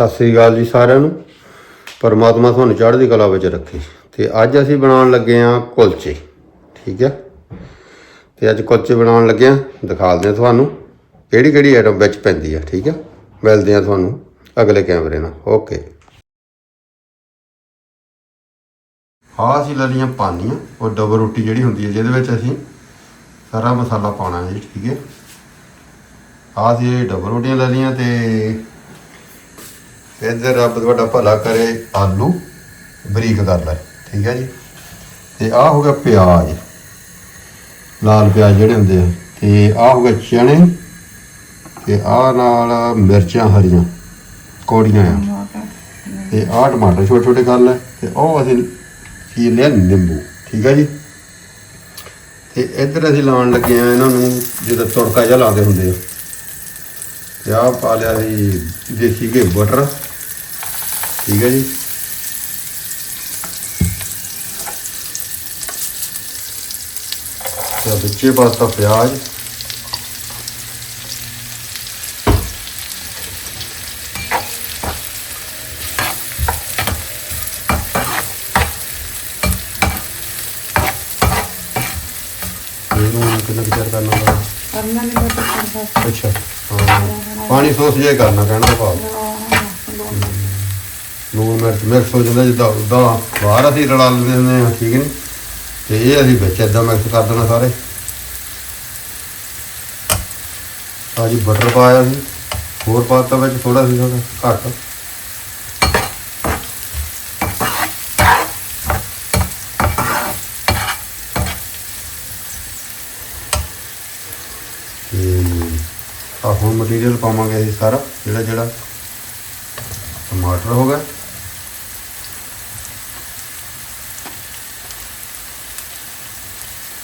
ਸਤਿ ਸ੍ਰੀ ਅਕਾਲ ਜੀ ਸਾਰਿਆਂ ਨੂੰ। ਪਰਮਾਤਮਾ ਤੁਹਾਨੂੰ ਚੜ੍ਹਦੀ ਕਲਾ ਵਿੱਚ ਰੱਖੇ। ਤੇ ਅੱਜ ਅਸੀਂ ਬਣਾਉਣ ਲੱਗੇ ਹਾਂ ਕੁਲਚੇ, ਠੀਕ ਹੈ? ਤੇ ਅੱਜ ਕੁਲਚੇ ਬਣਾਉਣ ਲੱਗੇ ਹਾਂ ਦਿਖਾਲਦੇ ਹਾਂ ਤੁਹਾਨੂੰ ਕਿਹੜੀ ਕਿਹੜੀ ਆਈਟਮ ਵਿੱਚ ਪੈਂਦੀ ਹੈ, ਠੀਕ ਹੈ? ਮਿਲਦੇ ਹਾਂ ਤੁਹਾਨੂੰ ਅਗਲੇ ਕੈਮਰੇ ਨਾਲ। ਓਕੇ। ਆਹ ਅਸੀਂ ਲੈ ਲਈਆਂ ਪਾਨੀਆਂ, ਉਹ ਡਬਲ ਰੋਟੀ ਜਿਹੜੀ ਹੁੰਦੀ ਹੈ, ਜਿਹਦੇ ਵਿੱਚ ਅਸੀਂ ਸਾਰਾ ਮਸਾਲਾ ਪਾਉਣਾ ਹੈ ਜੀ, ਠੀਕ ਹੈ? ਆਹ ਅਸੀਂ ਡਬਲ ਰੋਟੀਆਂ ਲੈ ਲਈਆਂ ਤੇ ਇੱਧਰ ਰੱਬ ਤੁਹਾਡਾ ਭਲਾ ਕਰੇ ਆਲੂ ਬਰੀਕ ਕਰ ਲੈ ਠੀਕ ਹੈ ਜੀ? ਤੇ ਆਹ ਹੋ ਗਿਆ ਪਿਆਜ਼। ਲਾਲ ਪਿਆਜ਼ ਜਿਹੜੇ ਹੁੰਦੇ ਆ। ਤੇ ਆਹ ਹੋ ਗਿਆ ਚਣੇ ਤੇ ਆਹ ਨਾਲ ਮਿਰਚਾਂ ਹਰੀਆਂ। ਕੋੜੀਆਂ ਆ। ਤੇ ਆਹ ਟਮਾਟਰ ਛੋਟੇ ਛੋਟੇ ਕਰ ਲੈ ਤੇ ਉਹ ਅਸੀਂ ਚੀਰ ਲਿਆ? ਨਿੰਬੂ। ਠੀਕ ਹੈ ਜੀ? ਤੇ ਇੱਧਰ ਅਸੀਂ ਲਾਉਣ ਲੱਗੇ ਆ ਇਹਨਾਂ ਨੂੰ, ਜਦੋਂ ਤੜਕਾ ਜਿਹਾ ਲਾਉਂਦੇ ਹੁੰਦੇ ਆ। ਤੇ ਆਹ ਪਾ ਲਿਆ ਸੀ ਦੇਸੀ ਘੀ ਬਟਰ ਠੀਕ ਹੈ ਜੀ ਤੇ ਵਿੱਚੇ ਪਾਤਾ ਪਿਆਜ਼ ਇਹਨੂੰ ਕਿੰਨਾ ਕੁ ਚਿਰ ਕਰਨਾ ਹੁੰਦਾ ਕਰਨਾ ਨਹੀਂ ਲੂਣ ਮਿਰਚ ਮਿਕਸ ਹੋ ਜਾਂਦਾ ਜਿੱਦਾਂ ਉਦਾਂ ਬਾਹਰ ਅਸੀਂ ਰਲਾ ਲੈਂਦੇ ਹੁੰਦੇ ਹਾਂ, ਠੀਕ ਨਹੀਂ ਤੇ ਇਹ ਅਸੀਂ ਵਿੱਚ ਏਦਾਂ ਮਿਕਸ ਕਰ ਦੇਣਾ ਸਾਰੇ। ਆ ਜੀ ਬਟਰ ਪਾਇਆ ਸੀ, ਹੋਰ ਪਾਤਾ ਵਿੱਚ ਥੋੜਾ ਸੀ ਥੋੜਾ ਘੱਟ। ਤੇ ਆਹ ਹੁਣ ਮਟੀਰੀਅਲ ਪਾਵਾਂਗੇ ਅਸੀਂ ਸਾਰਾ ਜਿਹੜਾ ਜਿਹੜਾ ਟਮਾਟਰ ਹੋ ਗਿਆ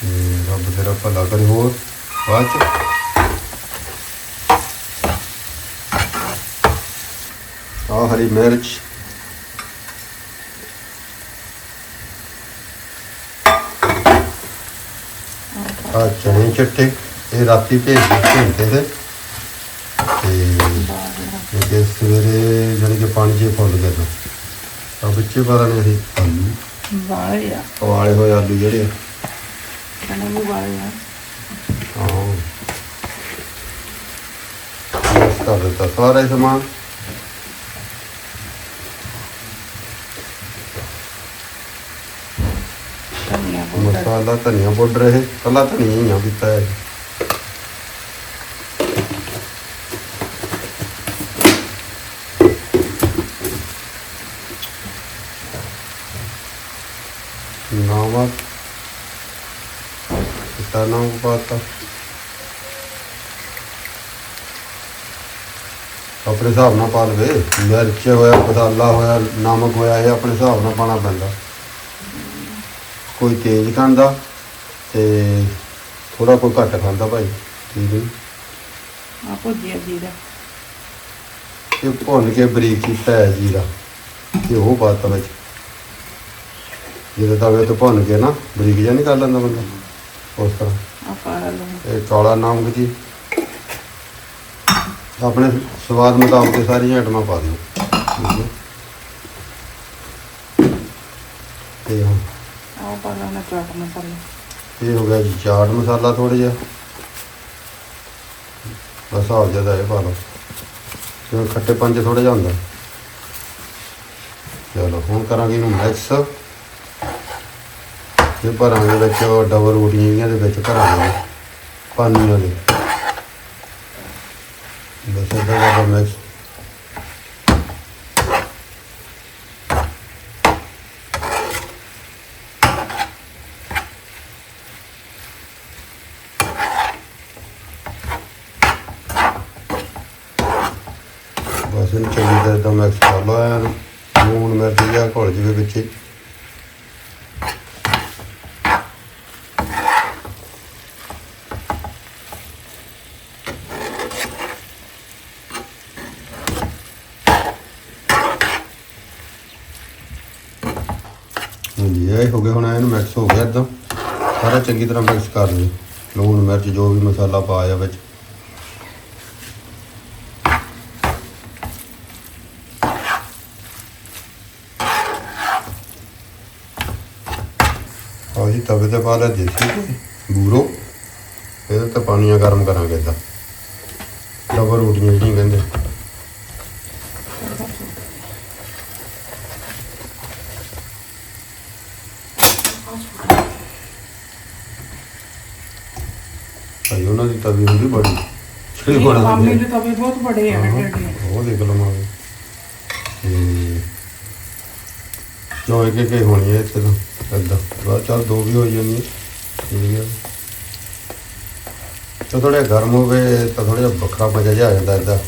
ਤੇ ਰੱਬ ਤੇਰਾ ਭਲਾ ਕਰੇ ਹੋਰ? ਬਾਅਦ ਚ? ਆਹ ਹਰੀ ਮਿਰਚ। ਆ ਚਨੇ ਚੱਟੇ ਇਹ ਰਾਤੀ ਭੇਜ ਦਿੱਤੇ ਤੇ ਤੇ ਸਵੇਰੇ ਜਾਣੀ ਕਿ ਪਾਣੀ 'ਚ ਫੁੱਲ ਗਏ ਤਾਂ। ਆ ਵਿੱਚੇ ਪਤਾ ਨਹੀਂ ਅਸੀਂ। ਆਲੂ ਵਾਲਿਆ ਉਬਾਲੇ ਹੋਏ ਆਲੂ ਜਿਹੜੇ ਆ, ਕਣਾ ਵੀ ਵਾਲਿਆ ਆਹ ਮਿਕਸ ਕਰ ਦਿੱਤਾ ਸਾਰਾ ਹੀ ਸਮਾਨ। ਧਨੀਆ ਪਾਊਡਰ। ਮਸਾਲਾ ਧਨੀਆ ਪਾਊਡਰ ਇਹ। ਕੱਲਾ ਧਨੀਆ ਹੀ ਆ ਦਿੱਤਾ ਹੈ ਨਮਕ ਲੌਂਗ ਪਾਤਾ ਆਪਣੇ ਹਿਸਾਬ ਨਾਲ ਪਾ ਲਵੇ। ਮਿਰਚ ਹੋਇਆ ਮਸਾਲਾ ਹੋਇਆ ਨਮਕ ਹੋਇਆ ਇਹ ਆਪਣੇ ਹਿਸਾਬ ਨਾਲ ਪਾਣਾ ਪੈਂਦਾ। ਕੋਈ ਤੇਜ਼ ਖਾਂਦਾ ਤੇ ਥੋੜਾ ਕੋਈ ਘੱਟ ਖਾਂਦਾ ਭਾਈ ਠੀਕ ਹੈ ਆਪੋ ਜੀ ਜੀਰਾ। ਇਹ ਭੁੰਨ ਕੇ ਬਰੀਕ ਕੀਤਾ ਹੈ ਜੀਰਾ ਤੇ ਉਹ ਪਾਤਾ ਵਿੱਚ। ਜਦੋਂ ਤਵੇ ਤੋਂ ਭੁੰਨ ਕੇ ਨਾ ਬਰੀਕ ਜਾਂ ਨਹੀਂ ਕਰ ਲੈਂਦਾ ਬੰਦਾ। ਉਸ ਤਰ੍ਹਾਂ ਆ ਕਾਲਾ ਲੂਣ ਇਹ ਕਾਲਾ ਨਮਕ ਜੀ। ਆਪਣੇ ਸਵਾਦ ਮੁਤਾਬਕ ਇਹ ਸਾਰੀਆਂ ਆਈਟਮਾਂ ਪਾ ਦਿਓ। ਠੀਕ ਹੈ। ਤੇ ਹੁਣ ਆ ਪਾ ਲੈਣਾ ਚਾਟ ਮਸਾਲਾ। ਇਹ ਹੋ ਗਿਆ ਜੀ ਚਾਟ ਮਸਾਲਾ ਥੋੜਾ ਜਿਹਾ। ਬਸ ਆ ਜ਼ਿਆਦਾ ਇਹ ਪਾ ਲਓ। ਜਿਵੇਂ ਖੱਟੇ ਪੰਜ ਥੋੜਾ ਜਿਹਾ ਹੁੰਦਾ। ਚਲੋ ਹੁਣ ਕਰਾਂਗੇ ਇਹਨੂੰ ਮਿਕਸ। ਤੇ ਭਰਾਂਗੇ ਵਿੱਚ ਡਬਲ ਰੋਟੀਆਂ ਜਿਹੜੀਆਂ ਦੇ ਵਿੱਚ ਭਰਾਂਗੇ ਪਾਣੀ ਵਾਲੇ। ਬਸ ਇਹਦਾ ਦਾ ਮਿਕਸ ਬਸ ਇਹਨੂੰ ਚੰਗੀ ਤਰ੍ਹਾਂ ਦਾ ਮਿਕਸ ਕਰ ਲਓ ਐਨ, ਲੂਣ ਮਿਰਚ ਜਿਹਾ ਘੁਲ ਜਵੇ ਵਿੱਚ ਜੀ ਇਹ ਹੋ ਗਿਆ ਹੁਣ ਇਹਨੂੰ ਮਿਕਸ ਹੋ ਗਿਆ ਇਦਾਂ। ਸਾਰਾ ਚੰਗੀ ਤਰ੍ਹਾਂ ਮਿਕਸ ਕਰ ਲਈ। ਲੂਣ, ਮਿਰਚ, ਜੋ ਵੀ ਮਸਾਲਾ ਪਾਇਆ ਵਿੱਚ। ਆਹ ਜੀ ਤਵੇ ਤੇ ਪਾ ਲਿਆ ਦੇਸੀ ਘੀ, ਬੂਰੋ। ਇਹਦੇ ਤੇ ਪਾਣੀਆਂ ਗਰਮ ਕਰਾਂਗੇ ਇਦਾਂ। ਡਬਲ ਰੋਟੀਆਂ ਜਿਹੜੀਆਂ ਕਹਿੰਦੇ। ਭਾਈ ਉਹਨਾਂ ਦੀ ਤਵੀ ਹੁੰਦੀ ਬੜੀ। ਛੇ ਬਣਾ ਮਾਮੀ ਦੇ ਤਵੇ ਬਹੁਤ ਬੜੇ ਆ ਵੱਡੇ ਉਹ ਦੇਖ ਲਵਾਂਗੇ ਤੇ ਜੋ ਇੱਕ ਇੱਕ ਹੀ ਹੋਣੀ ਹੈ ਇੱਥੇ ਤਾਂ ਏਦਾਂ। ਬਸ ਚੱਲ ਦੋ ਵੀ ਹੋ ਜਾਣੀਆਂ ਠੀਕ ਹੈ। ਤਾਂ ਥੋੜਾ ਗਰਮ ਹੋਵੇ ਤਾਂ ਥੋੜਾ ਵੱਖਰਾ ਮਜ਼ਾ ਜਿਹਾ ਆ ਜਾਂਦਾ ਏਦਾਂ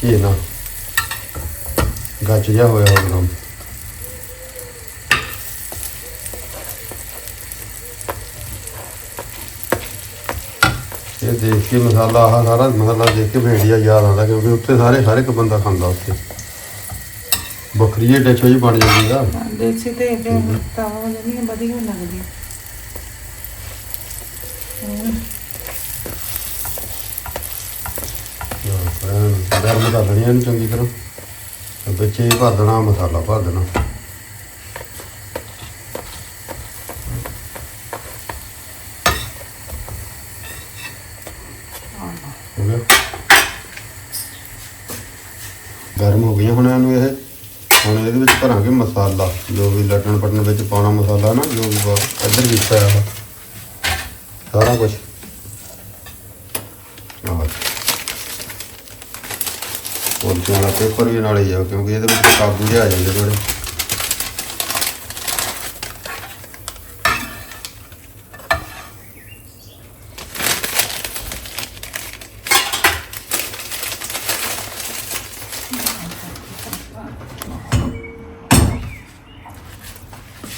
ਕੀ ਨਾ। ਗੱਚ ਜਿਹਾ ਹੋਇਆ ਹੋਣਾ ਇਹ ਦੇਖ ਕੇ ਮਸਾਲਾ ਆਹ ਸਾਰਾ ਮਸਾਲਾ ਦੇਖ ਕੇ ਭੇੜੀਆ ਯਾਦ ਆਉਂਦਾ ਕਿਉਂਕਿ ਉੱਥੇ ਸਾਰੇ ਹਰ ਇੱਕ ਬੰਦਾ ਖਾਂਦਾ ਉੱਥੇ। ਜਿਹੀ ਡਿਸ਼ ਜੀ ਬਣ ਜਾਂਦੀ ਆ। ਹਾਂ, ਦੇਸੀ ਤੇ ਜੋ ਤਾਵਾ ਜਿਹੜੀ ਵਧੀਆ ਲੱਗਦੀ। ਹਮ, ਹਾਂ, ਗਰਮ ਕਰ ਇਹਨੂੰ ਚੰਗੀ ਤਰ੍ਹਾਂ। ਤੇ ਵਿੱਚ ਹੀ ਭਰ ਦੇਣਾ ਮਸਾਲਾ ਭਰ ਦੇਣਾ ਹੋ ਗਿਆ ਗਰਮ ਹੋ ਗਈਆਂ ਹੁਣ ਇਹਨੂੰ ਇਹ। ਹੁਣ ਇਹਦੇ ਵਿੱਚ ਭਰਾਂਗੇ ਮਸਾਲਾ, ਜੋ ਵੀ ਲਟਣ ਪਟਣ ਵਿੱਚ ਪਾਉਣਾ ਮਸਾਲਾ ਨਾ, ਜੋ ਵੀ ਪਾ- ਇੱਧਰ ਕੀਤਾ ਆ ਸਾਰਾ ਕੁਝ ਆਹ। ਪੋਲੀਥੀਨ ਵਾਲਾ ਪੇਪਰ ਵੀ ਨਾਲ ਹੀ ਆ, ਕਿਉਂਕਿ ਇਹਦੇ ਵਿੱਚ ਕਾਬੂ ਜਿਹਾ ਆ ਜਾਂਦੇ ਥੋੜੇ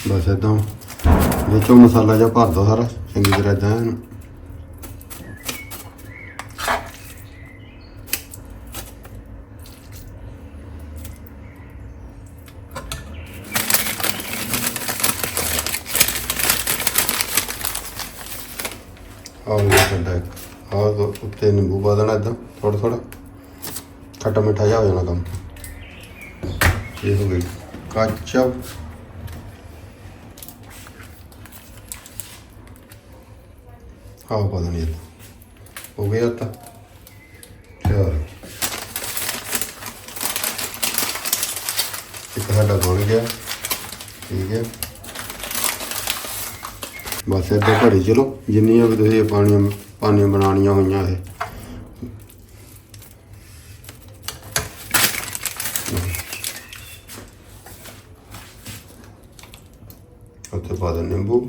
ਬਸ ਇਦਾਂ ਵਿੱਚੋਂ ਮਸਾਲਾ ਜਿਹਾ ਭਰ ਦੋ ਸਾਰਾ, ਚੰਗੀ ਤਰ੍ਹਾਂ ਇਦਾਂ ਇਹਨੂੰ ਆਹ ਇਹ ਛੱਡਾ ਇੱਕ। ਆਹ ਦੋ ਉੱਤੇ ਨਿੰਬੂ ਪਾ ਦੇਣਾ ਇਦਾਂ ਥੋੜਾ ਥੋੜਾ ਖੱਟਾ ਮਿੱਠਾ ਜਿਹਾ ਹੋ ਜਾਣਾ ਕੰਮ। ਇਹ ਹੋ ਗਈ। ਕਾਚਾ ਆਹ ਪਾ ਦੇਣੀ ਇਦਾਂ ਹੋ ਗਿਆ ਤਾਂ ਚਲ ਇੱਕ ਸਾਡਾ ਬਣ ਗਿਆ ਠੀਕ ਹੈ ਬਸ ਇੱਦਾਂ ਘੜੀ ਚਲੋ ਜਿੰਨੀਆਂ ਵੀ ਤੁਸੀਂ ਪਾਣੀਆਂ ਪਾਣੀਆਂ ਬਣਾਉਣੀਆਂ ਹੋਈਆਂ ਇਹ ਉੱਤੇ ਪਾ ਦੇ ਨਿੰਬੂ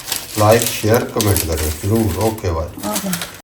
ਲਾਈਕ ਸ਼ੇਅਰ ਕਮੈਂਟ ਕਰਿਓ ਜ਼ਰੂਰ ਓਕੇ ਬਾਏ